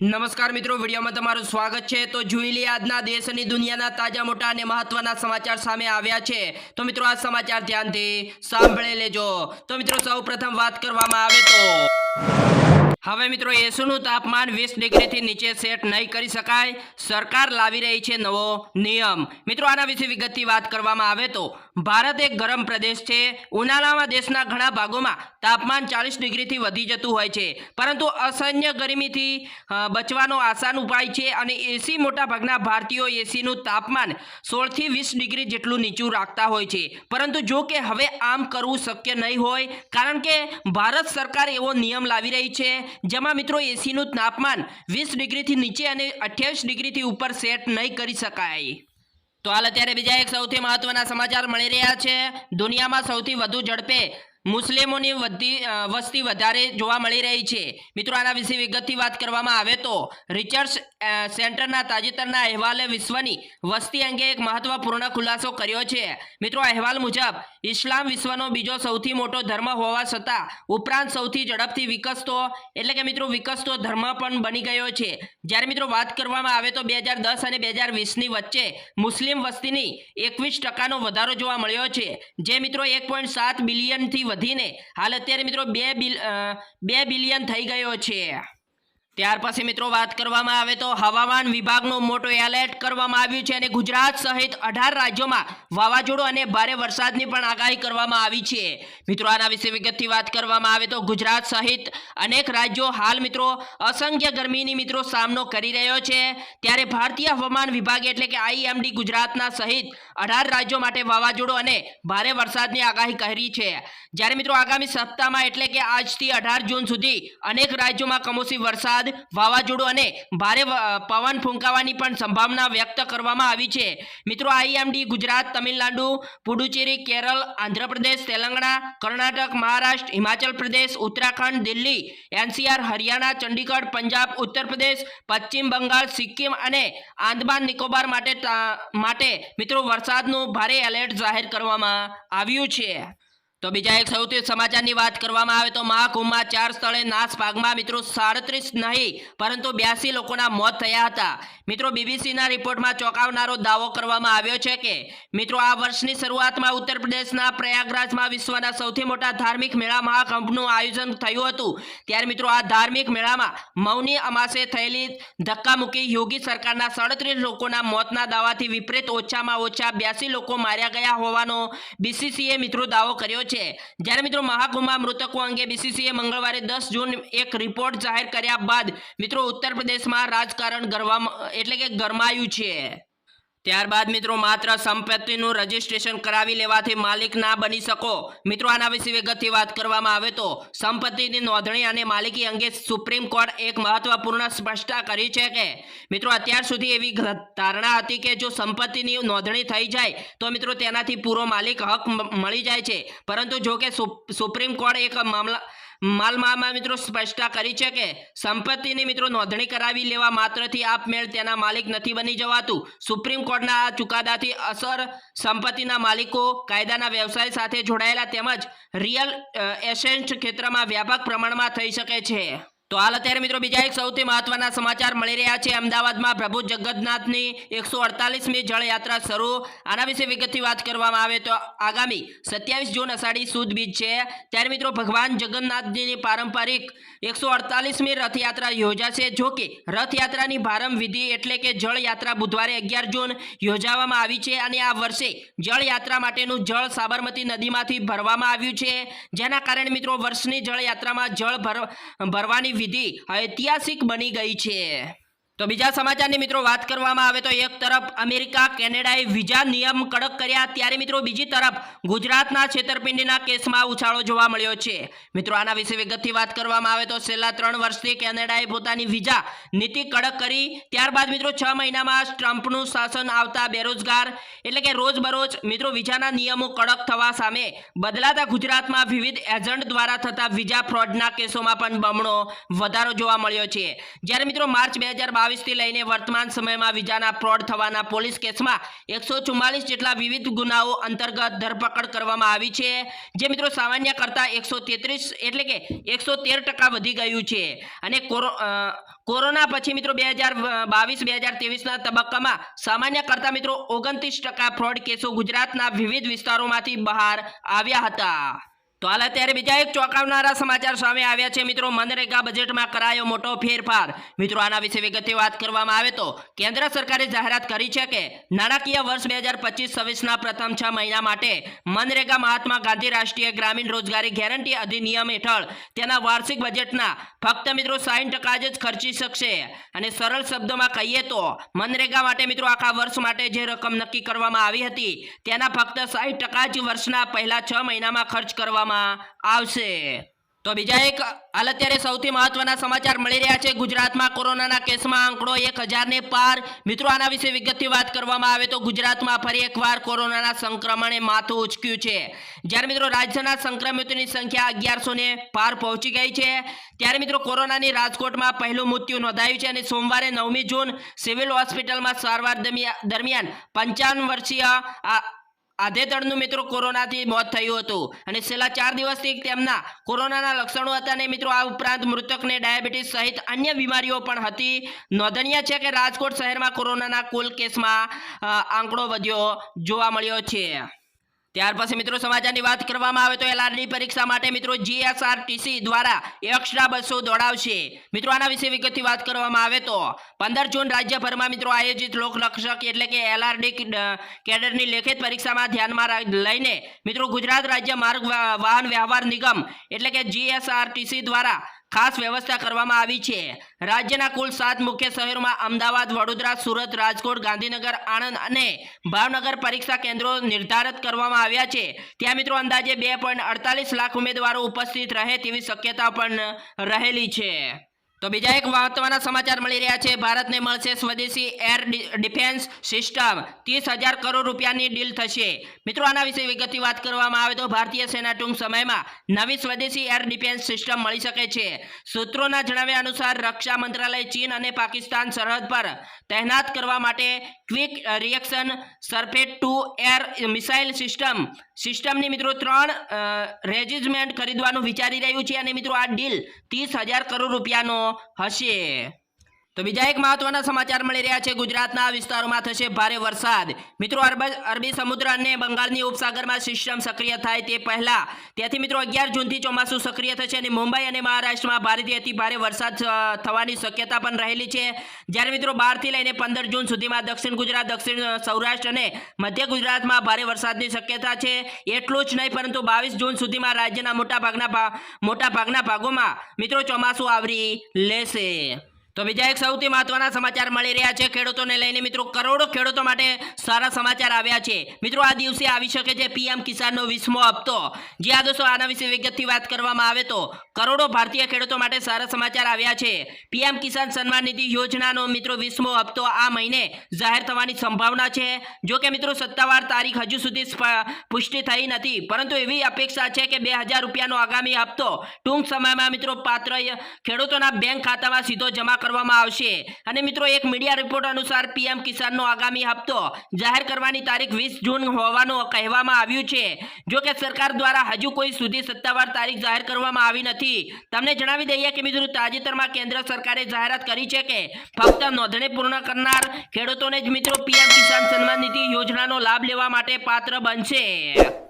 નમસ્કાર મિત્રો, વિડીયોમાં તમારું સ્વાગત છે. તો જોઈ લઈએ આજના દેશ અને દુનિયાના તાજા મોટા અને મહત્વના સમાચાર સામે આવ્યા છે. તો મિત્રો, આ સમાચાર ધ્યાનથી સાંભળી લેજો. તો મિત્રો, સૌપ્રથમ વાત કરવામાં આવે તો હવે મિત્રો, એસુનું તાપમાન વીસ ડિગ્રીથી નીચે સેટ નહીં કરી શકાય. સરકાર લાવી રહી છે નવો નિયમ. મિત્રો, આના વિશે વિગતથી વાત કરવામાં આવે તો ભારત એક ગરમ પ્રદેશ છે. ઉનાળામાં દેશના ઘણા ભાગોમાં તાપમાન ચાલીસ ડિગ્રીથી વધી જતું હોય છે. પરંતુ અસહ્ય ગરમીથી બચવાનો આસાન ઉપાય છે અને એસી મોટાભાગના ભારતીયો એસીનું તાપમાન સોળથી વીસ ડિગ્રી જેટલું નીચું રાખતા હોય છે. પરંતુ જો કે હવે આમ કરવું શક્ય નહીં હોય, કારણ કે ભારત સરકાર એવો નિયમ લાવી રહી છે, જેમાં મિત્રો એસીનું તાપમાન વીસ ડિગ્રીથી નીચે અને અઠ્યાવીસ ડિગ્રીથી ઉપર સેટ નહીં કરી શકાય. તો હાલ અત્યારે બીજા એક સૌથી મહત્વના સમાચાર મળી રહ્યા છે. દુનિયામાં સૌથી વધુ ઝડપે મુસ્લિમોની વધી વસ્તી વધારે જોવા મળી રહી છે. મિત્રો, આના વિશે વિગતથી વાત કરવામાં આવે તો રિચર્ચ સેન્ટરના તાજેતરના અહેવાલે વિશ્વની વસ્તી અંગે એક મહત્વપૂર્ણ ખુલાસો કર્યો છે. મિત્રો અહેવાલ મુજબ, ઇસ્લામ વિશ્વનો બીજો સૌથી મોટો ધર્મ હોવા છતાં ઉપરાંત સૌથી ઝડપથી વિકસતો, એટલે કે મિત્રો, વિકસતો ધર્મ પણ બની ગયો છે. જ્યારે મિત્રો, વાત કરવામાં આવે તો બે અને બે વીસની વચ્ચે મુસ્લિમ વસ્તીની એકવીસ ટકાનો વધારો જોવા મળ્યો છે. જે મિત્રો, એક પોઈન્ટ સાત બિલિયનથી વધીને. હાલ અત્યારે મિત્રો બે બિલ બે બિલિયન થઈ ગયો છે. ત્યાર પછી મિત્રો વાત કરવામાં આવે તો હવામાન વિભાગનો મોટો એલર્ટ કરવામાં આવ્યું છે અને ગુજરાત સહિત અઢાર રાજ્યોમાં વાવાઝોડું અને ભારે વરસાદની પણ આગાહી કરવામાં આવી છે. મિત્રો, આના વિશે વિગતથી વાત કરવામાં આવે તો ગુજરાત સહિત અનેક રાજ્યો હાલ મિત્રો અસંખ્ય ગરમીની મિત્રો સામનો કરી રહ્યો છે. ત્યારે ભારતીય હવામાન વિભાગ એટલે કે આઈએમડી ગુજરાતના સહિત અઢાર રાજ્યો માટે વાવાઝોડું અને ભારે વરસાદની આગાહી કરી છે. જ્યારે મિત્રો આગામી સપ્તાહમાં એટલે કે આજથી અઢાર જૂન સુધી અનેક રાજ્યોમાં કમોસમી વરસાદ વાવાઝોડું અને ભારે પવન ફૂંકાવાની પણ સંભાવના વ્યક્ત કરવામાં આવી છે. મિત્રો, આઈએમડી ગુજરાત, તમિલનાડુ, પુડુચેરી, કેરળ, આંધ્રપ્રદેશ, તેલંગાણા, કર્ણાટક, મહારાષ્ટ્ર, હિમાચલ પ્રદેશ, ઉત્તરાખંડ, દિલ્હી, એનસીઆર, હરિયાણા, ચંડીગઢ, પંજાબ, ઉત્તર પ્રદેશ, પશ્ચિમ બંગાળ, સિક્કિમ અને આંદમાન નિકોબાર માટે માટે મિત્રો, વરસાદનું ભારે એલર્ટ જાહેર કરવામાં આવ્યું છે. તો બીજા એક સૌથી સમાચારની વાત કરવામાં આવે તો મહાકુંભમાં ચાર સ્થળે નાશ ભાગમાં મિત્રો સાડત્રીસ નહીં, પરંતુ બ્યાસી લોકોના મોત થયા હતા. મિત્રો બીબીસીના રિપોર્ટમાં ચોંકાવનારો દાવો કરવામાં આવ્યો છે કે, મિત્રો આ વર્ષની શરૂઆતમાં ઉત્તર પ્રદેશના પ્રયાગરાજમાં વિશ્વના સૌથી મોટા ધાર્મિક મેળા મહાકંભનું આયોજન થયું હતું. ત્યારે મિત્રો આ ધાર્મિક મેળામાં મૌની અમાસે થયેલી ધક્કામુક્કી યોગી સરકારના સાડત્રીસ લોકોના મોતના દાવાથી વિપરીત ઓછામાં ઓછા બ્યાસી લોકો માર્યા ગયા હોવાનો બીસીસીએ મિત્રો દાવો કર્યો છે. જ્યારે મિત્રો મહાકુંભમાં મૃતકો અંગે બીસીસીએ મંગળવારે દસ જૂન એક રિપોર્ટ જાહેર કર્યા બાદ મિત્રો ઉત્તર પ્રદેશમાં રાજકારણ ગરવામાં, એટલે કે ગરમાયું છે. ત્યારબાદ મિત્રો માત્ર સંપત્તિનું રજીસ્ટ્રેશન કરાવી લેવાથી માલિક ના બની શકો. મિત્રો, આના વિશે વિગતથી વાત કરવામાં આવે તો સંપત્તિની નોંધણી અને માલિકી અંગે સુપ્રીમ કોર્ટ એક મહત્વપૂર્ણ સ્પષ્ટતા કરી છે કે, મિત્રો, અત્યાર સુધી એવી ધારણા હતી કે જો સંપત્તિની નોંધણી થઈ જાય, તો મિત્રો તેનાથી પૂરો માલિક હક મળી જાય છે. પરંતુ જો કે સુપ્રીમ કોર્ટ એક મામલા માલમાં મિત્રો સ્પષ્ટતા કરી છે કે સંપત્તિની મિત્રો નોંધણી કરાવી લેવા માત્રથી આપમેળ તેના માલિક નથી બની જવાતું. સુપ્રીમ કોર્ટના આ ચુકાદાથી અસર સંપત્તિના માલિકો, કાયદાના વ્યવસાય સાથે જોડાયેલા તેમજ રિયલ એસેન્ટ ક્ષેત્રમાં વ્યાપક પ્રમાણમાં થઈ શકે છે. તો હાલ અત્યારે મિત્રો બીજા એક સૌથી મહત્વના સમાચાર મળી રહ્યા છે. અમદાવાદમાં પ્રભુ જગન્નાથની એકસો અડતાલીસમી જળયાત્રા શરૂ. આના વિશે વિગતથી વાત કરવામાં આવે તો આગામી સત્યાવીસ જૂન અષાઢી સુદ બીજ છે. ત્યારે મિત્રો ભગવાન જગન્નાથજીની પારંપરિક એકસો અડતાલીસમી રથયાત્રા યોજાશે. જો કે રથયાત્રાની ભારમ વિધિ એટલે કે જળયાત્રા બુધવારે અગિયાર જૂન યોજાવામાં આવી છે અને આ વર્ષે જળયાત્રા માટેનું જળ સાબરમતી નદીમાંથી ભરવામાં આવ્યું છે. જેના કારણે મિત્રો વર્ષની જળયાત્રામાં જળ ભર, ભરવાની વિધિ ઐતિહાસિક બની ગઈ છે. તો બીજા સમાચારની મિત્રો વાત કરવામાં આવે તો એક તરફ અમેરિકા, કેનેડાએ વિઝા નિયમ કડક કર્યા. ત્યારે મિત્રો બીજી તરફ ગુજરાતના છેતરપિંડીના કેસમાં ઉછાળો જોવા મળ્યો છે. મિત્રો આના વિશે વિગતથી વાત કરવામાં આવે તો છેલ્લા ત્રણ વર્ષથી કેનેડાએ પોતાની વિઝા નીતિ કડક કરી. ત્યારબાદ મિત્રો છ મહિનામાં ટ્રમ્પનું શાસન આવતા બેરોજગાર એટલે કે રોજબરોજ મિત્રો વિઝાના નિયમો કડક થવા સામે બદલાતા ગુજરાતમાં વિવિધ એજન્ટ દ્વારા થતા વિઝા ફ્રોડના કેસોમાં પણ બમણો વધારો જોવા મળ્યો છે. જ્યારે મિત્રો માર્ચ બે બાવીસથી લઈને વર્તમાન સમયમાં વિજાના ફ્રોડ થવાના પોલીસ કેસમાં એકસો ચુમ્માલીસ જેટલા વિવિધ ગુનાઓ અંતર્ગત ધરપકડ કરવામાં આવી છે. જે મિત્રો સામાન્ય કરતાં એકસો તેત્રીસ એટલે કે એકસો તેર ટકા વધી ગયું છે. અને કોરો કોરોના પછી મિત્રો બે હજાર બાવીસ, બે હજાર ત્રેવીસના તબક્કામાં સામાન્ય કરતાં મિત્રો ઓગણત્રીસ ટકા ફ્રોડ કેસો ગુજરાતના વિવિધ વિસ્તારોમાંથી બહાર આવ્યા હતા. તો હાલ અત્યારે બીજા એક ચોંકાવનારા સમાચાર સામે આવ્યા છે. મિત્રો, મનરેગા બજેટમાં કરાયો મોટો ફેરફાર. મિત્રો, આના વિશે વિગતે વાત કરવામાં આવે તો, કેન્દ્ર સરકારે જાહેરાત કરી છે કે, નાણાકીય વર્ષ બે હજાર પચીસ છવ્વીસના પ્રથમ છ મહિના માટે મનરેગા મહાત્મા ગાંધી રાષ્ટ્રીય ગ્રામીણ રોજગારી ગેરંટી અધિનિયમ હેઠળ તેના વાર્ષિક બજેટના ફક્ત, મિત્રો સાઠ ટકા જ ખર્ચી શકશે. અને સરળ શબ્દોમાં કહીએ તો, મનરેગા માટે, મિત્રો, આખા વર્ષ માટે જે રકમ નક્કી કરવામાં આવી હતી, તેના ફક્ત સાઠ ટકા જ વર્ષના પહેલા છ મહિનામાં ખર્ચ કરવામાં આવશે. તો બીજા એક હાલ અત્યારે સૌથી મહત્વના સમાચાર મળી રહ્યા છે. ગુજરાતમાં કોરોનાના કેસમાં આંકડો એક હજારને પાર. મિત્રો, આના વિશે વિગતથી વાત કરવામાં આવે તો ગુજરાતમાં ફરી એકવાર કોરોનાના સંક્રમણે માથું ઉચક્યું છે. જ્યારે મિત્રો, રાજ્યના સંક્રમિતોની સંખ્યા અગિયારસો ને પાર પહોંચી ગઈ છે. ત્યારે મિત્રો, કોરોનાની રાજકોટમાં પહેલું મૃત્યુ નોંધાયું છે અને સોમવારે નવમી જૂન સિવિલ હોસ્પિટલમાં સારવાર દરમિયા- દરમિયાન પંચાવન વર્ષીય આ આધેતરનું મિત્રો કોરોનાથી મોત થયું હતું. અને છેલ્લા ચાર દિવસથી તેમના કોરોનાના લક્ષણો હતા અને મિત્રો, આ ઉપરાંત મૃતકને ડાયાબિટીસ સહિત અન્ય બીમારીઓ પણ હતી. નોંધનીય છે કે રાજકોટ શહેરમાં કોરોનાના કુલ કેસમાં આંકડો વધ્યો જોવા મળ્યો છે. ત્યાર પછી મિત્રો સમાચારની વાત કરવામાં આવે તો એલઆરની પરીક્ષા માટે મિત્રો જીએસઆરટીસી દ્વારા એક્સ્ટ્રા બસો દોડાવશે. મિત્રો આના વિશે વિગતથી વાત કરવામાં આવે તો પંદર જૂન રાજ્યભરમાં મિત્રો આયોજિત લોકરક્ષક એટલે કે એલઆરડી કેડરની લેખિત પરીક્ષામાં ધ્યાનમાં લઈને મિત્રો ગુજરાત રાજ્ય માર્ગ વાહન વ્યવહાર નિગમ એટલે કે જીએસઆરટીસી દ્વારા ખાસ વ્યવસ્થા કરવામાં આવી છે. રાજ્યના કુલ સાત મુખ્ય શહેરોમાં અમદાવાદ, વડોદરા, સુરત, રાજકોટ, ગાંધીનગર, આણંદ અને ભાવનગર પરીક્ષા કેન્દ્રો નિર્ધારિત કરવામાં આવ્યા છે. ત્યાં મિત્રો અંદાજે બે લાખ ઉમેદવારો ઉપસ્થિત રહે તેવી શક્યતા પણ રહેલી છે. તો બીજા એક મહત્વના સમાચાર મળી રહ્યા છે. ભારતને મળશે સ્વદેશી એર ડિફેન્સ સિસ્ટમ. ત્રીસ હજાર કરોડ રૂપિયાની ડીલ થશે. મિત્રો, આના વિશે વિગતથી વાત કરવામાં આવે તો ભારતીય સેના ટૂંક સમયમાં નવી સ્વદેશી એર ડિફેન્સ સિસ્ટમ મળી શકે છે. સૂત્રોના જણાવ્યા અનુસાર રક્ષા મંત્રાલય ચીન અને પાકિસ્તાન સરહદ પર તહેનાત કરવા માટે quick reaction surface to air missile system સિસ્ટમની મિત્રો ત્રણ રેજિમેન્ટ ખરીદવાનું વિચારી રહ્યું છે અને મિત્રો આ ડીલ ત્રીસ હજાર કરોડ રૂપિયાનો હશે. તો બીજા એક મહત્વના સમાચાર મળી રહ્યા છે. ગુજરાતના વિસ્તારોમાં થશે ભારે વરસાદ. મિત્રો, અરબ- સમુદ્ર અને બંગાળની ઉપસાગરમાં સિસ્ટમ સક્રિય થાય તે પહેલા. ત્યાંથી મિત્રો, અગિયાર જૂનથી ચોમાસું સક્રિય થશે અને મુંબઈ અને મહારાષ્ટ્રમાં ભારેથી અતિ ભારે વરસાદ થવાની શક્યતા પણ રહેલી છે. જ્યારે મિત્રો બારથી લઈને પંદર જૂન સુધીમાં દક્ષિણ ગુજરાત, દક્ષિણ સૌરાષ્ટ્ર અને મધ્ય ગુજરાતમાં ભારે વરસાદની શક્યતા છે. એટલું જ નહીં, પરંતુ બાવીસ જૂન સુધીમાં રાજ્યના મોટા ભાગના મોટા ભાગના ભાગોમાં મિત્રો, ચોમાસું આવરી લેશે. તો બીજા એક સૌથી મહત્વના સમાચાર મળી રહ્યા છે. ખેડૂતોને લઈને મિત્રો કરોડો ખેડૂતો માટે સારા સમાચાર આવ્યા છે. મિત્રો, આ દિવસે આવી શકે છે પીએમ કિસાનનો વીસમો હપ્તો. જે આ દોસ્તો, આના વિશે વિગતથી વાત કરવામાં આવે તો કરોડો ભારતીય ખેડૂતો માટે સારા સમાચાર આવ્યા છે. પીએમ કિસાન સન્માન નિધિ યોજનાનો મિત્રો વીસમો હપ્તો આ મહિને જાહેર થવાની સંભાવના છે. જો કે મિત્રો, સત્તાવાર તારીખ હજુ સુધી પુષ્ટિ થઈ નથી. પરંતુ એવી અપેક્ષા છે કે બે હજાર રૂપિયાનો આગામી હપ્તો ટૂંક સમયમાં મિત્રો પાત્ર ખેડૂતોના બેંક ખાતામાં સીધો જમા કરવામાં આવશે. અને મિત્રો, એક મીડિયા રિપોર્ટ અનુસાર પીએમ કિસાનનો આગામી હપ્તો જાહેર કરવાની તારીખ વીસ જૂન હોવાનું કહેવામાં આવ્યું છે. જો કે સરકાર દ્વારા હજુ કોઈ સુધી સત્તાવાર તારીખ જાહેર કરવામાં આવી નથી. તમને જણાવી દઈએ કે મિત્રો, તાજેતરમાં કેન્દ્ર સરકારે જાહેરાત કરી છે કે ફક્ત નોંધણી પૂર્ણ કરનાર ખેડૂતોને જ મિત્રો પીએમ કિસાન સન્માન નિધિ યોજનાનો લાભ લેવા માટે પાત્ર બનશે.